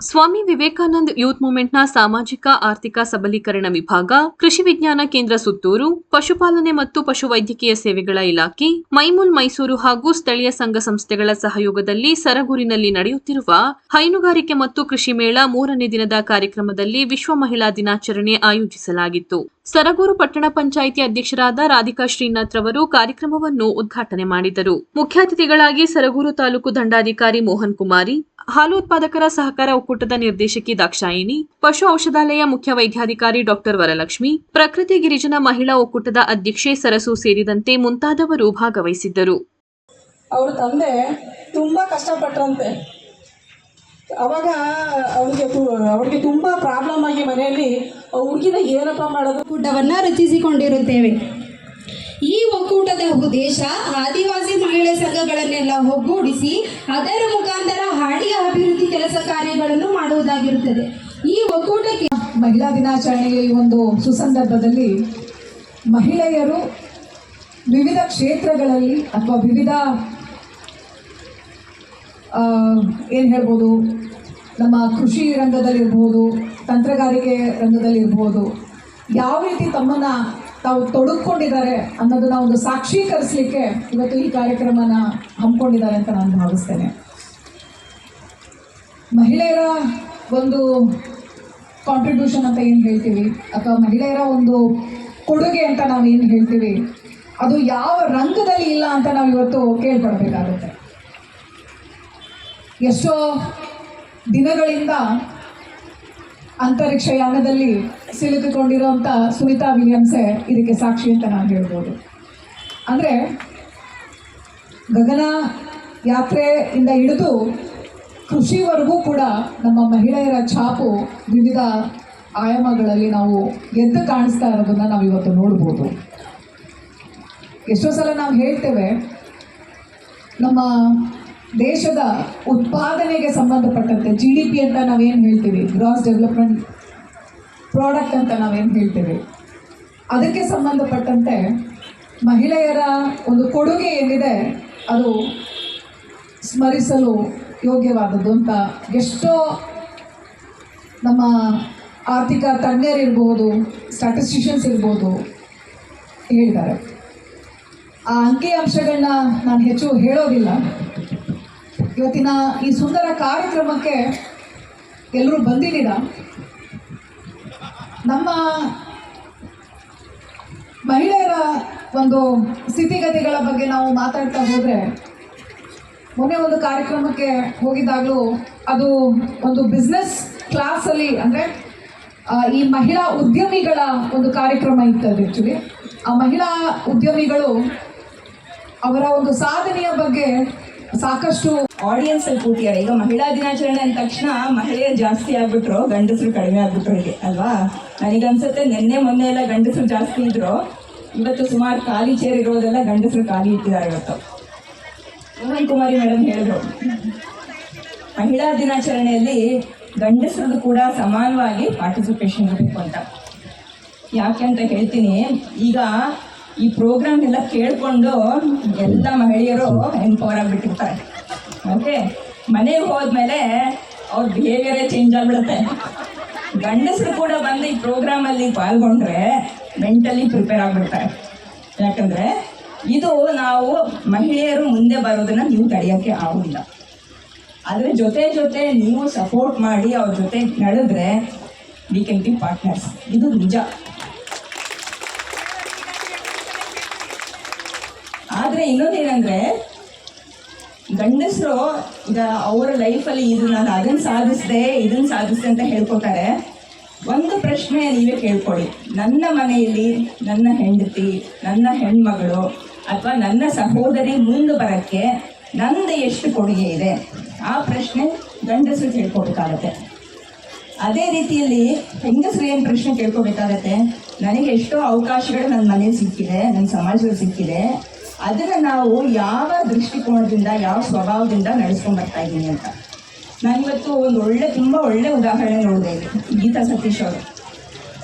Swami Vivekananda youth ಮೂವ್ಮೆಂಟ್ನ ಸಾಮಾಜಿಕ, ಆರ್ಥಿಕ ಸಬಲೀಕರಣ ವಿಭಾಗ, ಕೃಷಿ ವಿಜ್ಞಾನ ಕೇಂದ್ರ ಸುತ್ತೂರು, ಪಶುಪಾಲನೆ ಮತ್ತು ಪಶುವೈದ್ಯಕೀಯ ಸೇವೆಗಳ ಇಲಾಖೆ, ಮೈಮೂಲ್ ಮೈಸೂರು ಹಾಗೂ ಸ್ಥಳೀಯ ಸಂಘ ಸಂಸ್ಥೆಗಳ ಸಹಯೋಗದಲ್ಲಿ ಸರಗೂರಿನಲ್ಲಿ ನಡೆಯುತ್ತಿರುವ ಹೈನುಗಾರಿಕೆ ಮತ್ತು ಕೃಷಿ ಮೇಳ ಮೂರನೇ ದಿನದ ಕಾರ್ಯಕ್ರಮದಲ್ಲಿ ವಿಶ್ವ ಮಹಿಳಾ ದಿನಾಚರಣೆ ಆಯೋಜಿಸಲಾಗಿತ್ತು. ಸರಗೂರು ಪಟ್ಟಣ ಪಂಚಾಯಿತಿ ಅಧ್ಯಕ್ಷರಾದ ರಾಧಿಕಾ ಶ್ರೀನಾಥ್ ರವರು ಕಾರ್ಯಕ್ರಮವನ್ನು ಉದ್ಘಾಟನೆ ಮಾಡಿದರು. ಮುಖ್ಯ ಅತಿಥಿಗಳಾಗಿ ಸರಗೂರು ತಾಲೂಕು ದಂಡಾಧಿಕಾರಿ ಮೋಹನ್ ಕುಮಾರಿ, ಹಾಲು ಉತ್ಪಾದಕರ ಸಹಕಾರ ಒಕ್ಕೂಟದ ನಿರ್ದೇಶಕಿ ದಾಕ್ಷಾಯಿಣಿ, ಪಶು ಔಷಧಾಲಯ ಮುಖ್ಯ ವೈದ್ಯಾಧಿಕಾರಿ ಡಾಕ್ಟರ್ ವರಲಕ್ಷ್ಮಿ, ಪ್ರಕೃತಿ ಗಿರಿಜನ ಮಹಿಳಾ ಒಕ್ಕೂಟದ ಅಧ್ಯಕ್ಷೆ ಸರಸು ಸೇರಿದಂತೆ ಮುಂತಾದವರು ಭಾಗವಹಿಸಿದ್ದರು. ಅವರ ತಂದೆ ತುಂಬಾ ಕಷ್ಟಪಟ್ರಂತೆ. ಅವಾಗ ಅವಳಿಗೆ ಅವಳಿಗೆ ತುಂಬ ಪ್ರಾಬ್ಲಮ್ ಆಗಿ ಮನೆಯಲ್ಲಿ ಹುಡುಗಿನ ಏನಪ್ಪ ಮಾಡೋದು? ಒಕ್ಕೂಟವನ್ನು ರಚಿಸಿಕೊಂಡಿರುತ್ತೇವೆ. ಈ ಒಕ್ಕೂಟದ ಉದ್ದೇಶ ಆದಿವಾಸಿ ಮಹಿಳೆ ಸಂಘಗಳನ್ನೆಲ್ಲ ಒಗ್ಗೂಡಿಸಿ ಅದರ ಮುಖಾಂತರ ಹಾಡಿಯ ಅಭಿವೃದ್ಧಿ ಕೆಲಸ ಕಾರ್ಯಗಳನ್ನು ಮಾಡುವುದಾಗಿರುತ್ತದೆ. ಈ ಒಕ್ಕೂಟಕ್ಕೆ ಮಹಿಳಾ ದಿನಾಚರಣೆಯ ಈ ಒಂದು ಸುಸಂದರ್ಭದಲ್ಲಿ ಮಹಿಳೆಯರು ವಿವಿಧ ಕ್ಷೇತ್ರಗಳಲ್ಲಿ ಅಥವಾ ವಿವಿಧ ಏನು ಹೇಳ್ಬೋದು? ನಮ್ಮ ಕೃಷಿ ರಂಗದಲ್ಲಿರ್ಬೋದು, ತಂತ್ರಗಾರಿಕೆ ರಂಗದಲ್ಲಿರ್ಬೋದು, ಯಾವ ರೀತಿ ತಮ್ಮನ್ನು ತಾವು ತೊಡಗಿಕೊಂಡಿದ್ದಾರೆ ಅನ್ನೋದನ್ನ ಒಂದು ಸಾಕ್ಷೀಕರಿಸಲಿಕ್ಕೆ ಇವತ್ತು ಈ ಕಾರ್ಯಕ್ರಮನ ಹಮ್ಮಿಕೊಂಡಿದ್ದಾರೆ ಅಂತ ನಾನು ಭಾವಿಸ್ತೇನೆ. ಮಹಿಳೆಯರ ಒಂದು ಕಾಂಟ್ರಿಬ್ಯೂಷನ್ ಅಂತ ಏನು ಹೇಳ್ತೀವಿ? ಅಥವಾ ಮಹಿಳೆಯರ ಒಂದು ಕೊಡುಗೆ ಅಂತ ನಾವು ಏನು ಹೇಳ್ತೀವಿ? ಅದು ಯಾವ ರಂಗದಲ್ಲಿ ಇಲ್ಲ ಅಂತ ನಾವು ಇವತ್ತು ಕೇಳ್ಕೊಳ್ಬೇಕಾಗುತ್ತೆ. ಎಷ್ಟೋ ದಿನಗಳಿಂದ ಅಂತರಿಕ್ಷ ಯಾನದಲ್ಲಿ ಸಿಲುಕಿಕೊಂಡಿರುವಂಥ ಸುನಿತಾ ವಿಲಿಯಮ್ಸೆ ಇದಕ್ಕೆ ಸಾಕ್ಷಿ ಅಂತ ನಾನು ಹೇಳ್ಬೋದು. ಅಂದರೆ ಗಗನ ಯಾತ್ರೆಯಿಂದ ಹಿಡಿದು ಕೃಷಿವರೆಗೂ ಕೂಡ ನಮ್ಮ ಮಹಿಳೆಯರ ಛಾಪು ವಿವಿಧ ಆಯಾಮಗಳಲ್ಲಿ ನಾವು ಎದ್ದು ಕಾಣಿಸ್ತಾ ಇರೋದನ್ನ ನಾವು ಇವತ್ತು ನೋಡ್ಬೋದು. ಎಷ್ಟೋ ಸಲ ನಾವು ಹೇಳ್ತೇವೆ, ನಮ್ಮ ದೇಶದ ಉತ್ಪಾದನೆಗೆ ಸಂಬಂಧಪಟ್ಟಂತೆ ಜಿ ಡಿ ಪಿ ಅಂತ ನಾವೇನು ಹೇಳ್ತೀವಿ? ಗ್ರಾಸ್ ಡೆವಲಪ್ಮೆಂಟ್ ಪ್ರಾಡಕ್ಟ್ ಅಂತ ನಾವೇನು ಹೇಳ್ತೀವಿ? ಅದಕ್ಕೆ ಸಂಬಂಧಪಟ್ಟಂತೆ ಮಹಿಳೆಯರ ಒಂದು ಕೊಡುಗೆ ಏನಿದೆ, ಅದು ಸ್ಮರಿಸಲು ಯೋಗ್ಯವಾದದ್ದು ಅಂತ ಎಷ್ಟೋ ನಮ್ಮ ಆರ್ಥಿಕ ತಜ್ಞರಿರ್ಬೋದು ಸ್ಟ್ಯಾಟಿಸ್ಟಿಷಿಯನ್ಸ್ ಇರ್ಬೋದು ಹೇಳಿದ್ದಾರೆ. ಆ ಅಂಕಿ ಅಂಶಗಳನ್ನ ನಾನು ಹೆಚ್ಚು ಹೇಳೋದಿಲ್ಲ. ಇವತ್ತಿನ ಈ ಸುಂದರ ಕಾರ್ಯಕ್ರಮಕ್ಕೆ ಎಲ್ಲರೂ ಬಂದಿದ್ದೀರ? ನಮ್ಮ ಮಹಿಳೆಯರ ಒಂದು ಸ್ಥಿತಿಗತಿಗಳ ಬಗ್ಗೆ ನಾವು ಮಾತಾಡ್ತಾ ಹೋದರೆ, ಮೊನ್ನೆ ಒಂದು ಕಾರ್ಯಕ್ರಮಕ್ಕೆ ಹೋಗಿದ್ದಾಗಲೂ ಅದು ಒಂದು ಬಿಸ್ನೆಸ್ ಕ್ಲಾಸಲ್ಲಿ ಅಂದರೆ ಈ ಮಹಿಳಾ ಉದ್ಯಮಿಗಳ ಒಂದು ಕಾರ್ಯಕ್ರಮ ಇತ್ತು ಅದು ಆ್ಯಕ್ಚುಲಿ ಆ ಮಹಿಳಾ ಉದ್ಯಮಿಗಳು ಅವರ ಒಂದು ಸಾಧನೆಯ ಬಗ್ಗೆ ಸಾಕಷ್ಟು ಆಡಿಯನ್ಸ್ ಅಲ್ಲಿ ಕೂತಿದ್ದಾರೆ. ಈಗ ಮಹಿಳಾ ದಿನಾಚರಣೆ ಅಂದ ತಕ್ಷಣ ಮಹಿಳೆಯರು ಜಾಸ್ತಿ ಆಗ್ಬಿಟ್ರು, ಗಂಡಸರು ಕಡಿಮೆ ಆಗ್ಬಿಟ್ರು ಇಲ್ಲಿ ಅಲ್ವಾ? ನನಗನ್ಸುತ್ತೆ ನಿನ್ನೆ ಮೊನ್ನೆ ಎಲ್ಲ ಗಂಡಸರು ಜಾಸ್ತಿ ಇದ್ರು. ಇವತ್ತು ಸುಮಾರು ಖಾಲಿ ಚೇರ್ ಇರೋದೆಲ್ಲ ಗಂಡಸರು ಖಾಲಿ ಇಟ್ಟಿದ್ದಾರೆ ಇವತ್ತು. ಮೋಹನ್ ಕುಮಾರಿ ಮೇಡಮ್ ಹೇಳಿದ್ರು. ಮಹಿಳಾ ದಿನಾಚರಣೆಯಲ್ಲಿ ಗಂಡಸರದ್ದು ಕೂಡ ಸಮಾನವಾಗಿ ಪಾರ್ಟಿಸಿಪೇಷನ್ ಇರಬೇಕು ಅಂತ. ಯಾಕೆ ಅಂತ ಹೇಳ್ತೀನಿ, ಈಗ ಈ ಪ್ರೋಗ್ರಾಮ್ ಎಲ್ಲ ಕೇಳಿಕೊಂಡು ಎಲ್ಲ ಮಹಿಳೆಯರು ಎಂಪವರ್ ಆಗಿಬಿಟ್ಟಿರ್ತಾರೆ. ಓಕೆ ಮನೆಗೆ ಹೋದ್ಮೇಲೆ ಅವ್ರ ಬಿಹೇವಿಯರೇ ಚೇಂಜ್ ಆಗ್ಬಿಡುತ್ತೆ. ಗಂಡಸರು ಕೂಡ ಬಂದು ಈ ಪ್ರೋಗ್ರಾಮಲ್ಲಿ ಪಾಲ್ಗೊಂಡ್ರೆ ಮೆಂಟಲಿ ಪ್ರಿಪೇರ್ ಆಗಿಬಿಡ್ತಾರೆ ಯಾಕಂದರೆ ಇದು ನಾವು ಮಹಿಳೆಯರು ಮುಂದೆ ಬರೋದನ್ನು ನೀವು ತಡೆಯೋಕ್ಕೆ ಆಗೋದಿಲ್ಲ. ಆದರೆ ಜೊತೆ ಜೊತೆ ನೀವು ಸಪೋರ್ಟ್ ಮಾಡಿ ಅವ್ರ ಜೊತೆ ನಡೆದ್ರೆ ವಿ ಕೆನ್ ಬಿ ಪಾರ್ಟ್ನರ್ಸ್ ಇದು ನಿಜ. ಆದರೆ ಇನ್ನೊಂದೇನೆಂದರೆ ಗಂಡಸರು, ಈಗ ಅವರ ಲೈಫಲ್ಲಿ ಇದು ನಾನು ಅದನ್ನು ಸಾಧಿಸಿದೆ ಇದನ್ನು ಸಾಧಿಸಿದೆ ಅಂತ ಹೇಳ್ಕೊತಾರೆ. ಒಂದು ಪ್ರಶ್ನೆ ನೀವೇ ಕೇಳ್ಕೊಳ್ಳಿ ನನ್ನ ಮನೆಯಲ್ಲಿ ನನ್ನ ಹೆಂಡತಿ, ನನ್ನ ಹೆಣ್ಮಗಳು ಅಥವಾ ನನ್ನ ಸಹೋದರಿ ಮುಂದೆ ಬರೋಕ್ಕೆ ನಂದು ಎಷ್ಟು ಕೊಡುಗೆ ಇದೆ? ಆ ಪ್ರಶ್ನೆ ಗಂಡಸರು ಕೇಳ್ಕೊಬೇಕಾಗತ್ತೆ. ಅದೇ ರೀತಿಯಲ್ಲಿ ಹೆಂಗಸರು ಏನು ಪ್ರಶ್ನೆ ಕೇಳ್ಕೊಬೇಕಾಗತ್ತೆ? ನನಗೆ ಎಷ್ಟೋ ಅವಕಾಶಗಳು ನನ್ನ ಮನೇಲಿ ಸಿಕ್ಕಿದೆ ನನ್ನ ಸಮಾಜದಲ್ಲಿ ಸಿಕ್ಕಿದೆ. ಅದನ್ನು ನಾವು ಯಾವ ದೃಷ್ಟಿಕೋನದಿಂದ, ಯಾವ ಸ್ವಭಾವದಿಂದ ನಡೆಸ್ಕೊಂಡು ಬರ್ತಾ ಇದ್ದೀನಿ ಅಂತ. ನಾನಿವತ್ತು ಒಂದು ಒಳ್ಳೆ, ತುಂಬ ಒಳ್ಳೆ ಉದಾಹರಣೆ ನೋಡಿದೆ ಗೀತಾ ಸತೀಶ್ ಅವರು.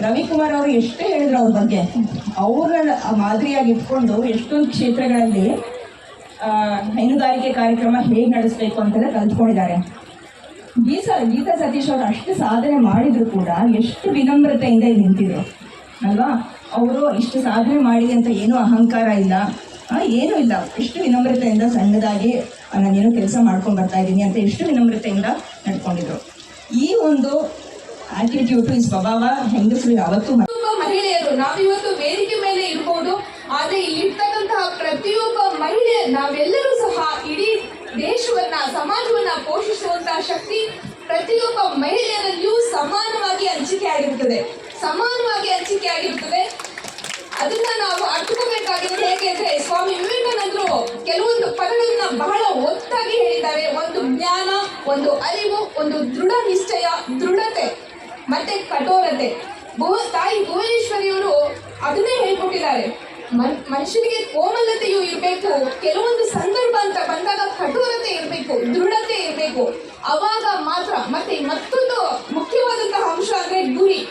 ರವಿಕುಮಾರ್ ಅವರು ಎಷ್ಟೇ ಹೇಳಿದ್ರು ಅವ್ರ ಬಗ್ಗೆ ಅವರ ಮಾದರಿಯಾಗಿ ಇಟ್ಕೊಂಡು ಎಷ್ಟೊಂದು ಕ್ಷೇತ್ರಗಳಲ್ಲಿ ಹೈನುಗಾರಿಕೆ ಕಾರ್ಯಕ್ರಮ ಹೇಗೆ ನಡೆಸಬೇಕು ಅಂತೆಲ್ಲ ಕಲ್ತ್ಕೊಂಡಿದ್ದಾರೆ. ಗೀತಾ ಗೀತಾ ಸತೀಶ್ ಅವರು ಅಷ್ಟು ಸಾಧನೆ ಮಾಡಿದ್ರು ಕೂಡ ಎಷ್ಟು ವಿನಮ್ರತೆಯಿಂದ ಇಲ್ಲಿ ನಿಂತಿದ್ರು, ಅಲ್ವಾ? ಅವರು ಇಷ್ಟು ಸಾಧನೆ ಮಾಡಿ ಅಂತ ಏನೂ ಅಹಂಕಾರ ಇಲ್ಲ. ಏನೂ ಇಲ್ಲ. ಎಷ್ಟು ವಿನಮ್ರತೆಯಿಂದ ಸಣ್ಣದಾಗಿ ನಾನೇನೋ ಕೆಲಸ ಮಾಡ್ಕೊಂಡು ಬರ್ತಾ ಇದ್ದೀನಿ ಅಂತ ಎಷ್ಟು ವಿನಮ್ರತೆಯಿಂದ ನಡ್ಕೊಂಡಿದ್ರು. ಈ ಒಂದು ಆಟಿಟ್ಯೂಡ್ ಈ ಸ್ವಭಾವ ಹೆಂಗಸರು ಯಾವತ್ತೂ ಮಹಿಳೆಯರು, ನಾವಿವತ್ತು ವೇದಿಕೆ ಮೇಲೆ ಇರ್ಬೋದು, ಆದ್ರೆ ಇಲ್ಲಿರ್ತಕ್ಕಂತಹ ಪ್ರತಿಯೊಬ್ಬ ಮಹಿಳೆ, ನಾವೆಲ್ಲರೂ ಸಹ ಇಡೀ ದೇಶವನ್ನ, ಸಮಾಜವನ್ನ ಪೋಷಿಸುವಂತಹ ಶಕ್ತಿ ಪ್ರತಿಯೊಬ್ಬ ಮಹಿಳೆಯರಲ್ಲಿಯೂ ಸಮಾನವಾಗಿ ಹಂಚಿಕೆ ಆಗಿರುತ್ತದೆ ಸಮಾನವಾಗಿ ಹಂಚಿಕೆ ಆಗಿರುತ್ತದೆ ಅದನ್ನ ನಾವು ಅರ್ಥಕೋಬೇಕಾಗಿರೋದು ಹೇಗೆ ಅಂದ್ರೆ, ಸ್ವಾಮಿ ವಿವೇಕಾನಂದರು ಕೆಲವೊಂದು ಪದಗಳನ್ನ ಬಹಳ ಒತ್ತಾಗಿ ಹೇಳಿದ್ದಾರೆ. ಒಂದು ಜ್ಞಾನ, ಒಂದು ಅರಿವು, ಒಂದು ದೃಢ ನಿಶ್ಚಯ, ದೃಢತೆ, ಮತ್ತೆ ಕಠೋರತೆ. ಭುವ ತಾಯಿ ಭುವನೇಶ್ವರಿಯವರು ಅದನ್ನೇ ಹೇಳ್ಕೊಟ್ಟಿದ್ದಾರೆ. ಮನ್, ಮನುಷ್ಯನಿಗೆ ಕೋಮಲತೆಯು ಇರಬೇಕು, ಕೆಲವೊಂದು ಸಂದರ್ಭ ಅಂತ ಬಂದಾಗ ಕಠೋರತೆ ಇರಬೇಕು, ದೃಢತೆ ಇರಬೇಕು. ಅವಾಗ ಮಾತ್ರ ಮತ್ತೆ ಮತ್ತೊಂದು ಮುಖ್ಯವಾದಂತಹ ಅಂಶ ಅಂದ್ರೆ ಗುರಿ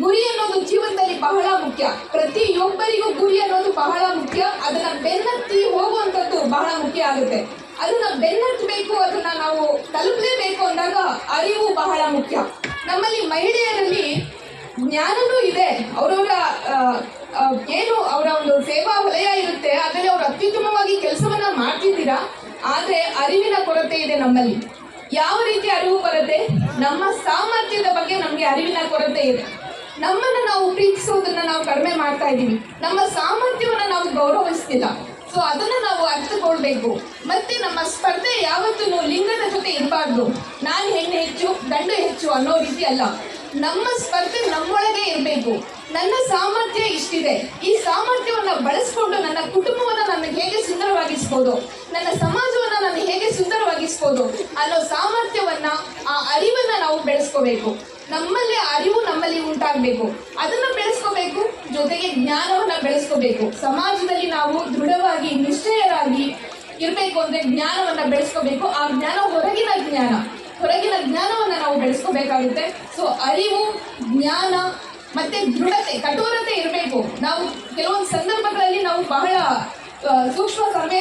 ಗುರಿ ಅನ್ನೋದು ಜೀವನದಲ್ಲಿ ಬಹಳ ಮುಖ್ಯ. ಪ್ರತಿಯೊಬ್ಬರಿಗೂ ಗುರಿ ಅನ್ನೋದು ಬಹಳ ಮುಖ್ಯ. ಅದನ್ನ ಬೆನ್ನತ್ತಿ ಹೋಗುವಂಥದ್ದು ಬಹಳ ಮುಖ್ಯ ಆಗುತ್ತೆ. ಅದನ್ನ ಬೆನ್ನತ್ತಬೇಕು ಅದನ್ನ ನಾವು ತಲುಪಲೇಬೇಕು ಅಂದಾಗ ಅರಿವು ಬಹಳ ಮುಖ್ಯ. ನಮ್ಮಲ್ಲಿ ಮಹಿಳೆಯರಲ್ಲಿ ಜ್ಞಾನನೂ ಇದೆ. ಅವರವರ ಏನು ಅವರ ಒಂದು ಸೇವಾ ವಲಯ ಇರುತ್ತೆ, ಅದರಲ್ಲಿ ಅವರು ಅತ್ಯುತ್ತಮವಾಗಿ ಕೆಲಸವನ್ನ ಮಾಡ್ತಿದ್ದೀರಾ, ಆದರೆ ಅರಿವಿನ ಕೊರತೆ ಇದೆ ನಮ್ಮಲ್ಲಿ. ಯಾವ ರೀತಿ ಅರಿವು ಬರುತ್ತೆ? ನಮ್ಮ ಸಾಮರ್ಥ್ಯದ ಬಗ್ಗೆ ನಮಗೆ ಅರಿವಿನ ಕೊರತೆ ಇದೆ. ನಮ್ಮನ್ನ ನಾವು ಪ್ರೀತಿಸೋದನ್ನ ನಾವು ಕಡಿಮೆ ಮಾಡ್ತಾ ಇದ್ದೀವಿ. ನಮ್ಮ ಸಾಮರ್ಥ್ಯವನ್ನ ನಾವು ಗೌರವಿಸ್ತಿಲ್ಲ. ಸೊ ಅದನ್ನ ನಾವು ಅರ್ಥಕೊಳ್ಬೇಕು ಮತ್ತೆ ನಮ್ಮ ಸ್ಪರ್ಧೆ ಯಾವತ್ತೂ ಲಿಂಗದ ಜೊತೆ ಇರಬಾರ್ದು. ನಾನು ಹೆಣ್ಣು ಹೆಚ್ಚು, ಗಂಡು ಹೆಚ್ಚು ಅನ್ನೋ ರೀತಿ ಅಲ್ಲ. ನಮ್ಮ ಸ್ಪರ್ಧೆ ನಮ್ಮೊಳಗೆ ಇರಬೇಕು. ನನ್ನ ಸಾಮರ್ಥ್ಯ ಇಷ್ಟಿದೆ. ಈ ಸಾಮರ್ಥ್ಯವನ್ನ ಬಳಸ್ಕೊಂಡು ನನ್ನ ಕುಟುಂಬವನ್ನ ನಾನು ಹೇಗೆ ಸುಂದರವಾಗಿಸ್ಬೋದು? ನನ್ನ ಸಮಾಜವನ್ನ ನಾನು ಹೇಗೆ ಸುಂದರವಾಗಿಸ್ಬೋದು? ಅನ್ನೋ ಸಾಮರ್ಥ್ಯವನ್ನ, ಆ ಅರಿವನ್ನ ನಾವು ಬೆಳೆಸ್ಕೋಬೇಕು. ನಮ್ಮಲ್ಲಿ ಅರಿವು ನಮ್ಮಲ್ಲಿ ಉಂಟಾಗಬೇಕು. ಅದನ್ನು ಬೆಳೆಸ್ಕೋಬೇಕು, ಜೊತೆಗೆ ಜ್ಞಾನವನ್ನ ಬೆಳೆಸ್ಕೋಬೇಕು. ಸಮಾಜದಲ್ಲಿ ನಾವು ದೃಢವಾಗಿ, ನಿಶ್ಚಯರಾಗಿ ಇರಬೇಕು ಅಂದ್ರೆ ಜ್ಞಾನವನ್ನ ಬೆಳೆಸ್ಕೋಬೇಕು. ಆ ಜ್ಞಾನ ಹೊರಗಿನ ಜ್ಞಾನ. ಹೊರಗಿನ ಜ್ಞಾನವನ್ನು ನಾವು ಬೆಳೆಸ್ಕೋಬೇಕಾಗುತ್ತೆ. ಸೊ ಅರಿವು, ಜ್ಞಾನ ಮತ್ತೆ ದೃಢತೆ, ಕಠೋರತೆ ಇರಬೇಕು. ನಾವು ಕೆಲವೊಂದು ಸಂದರ್ಭಗಳಲ್ಲಿ ನಾವು ಬಹಳ ಸೂಕ್ಷ್ಮ ಸಮಯ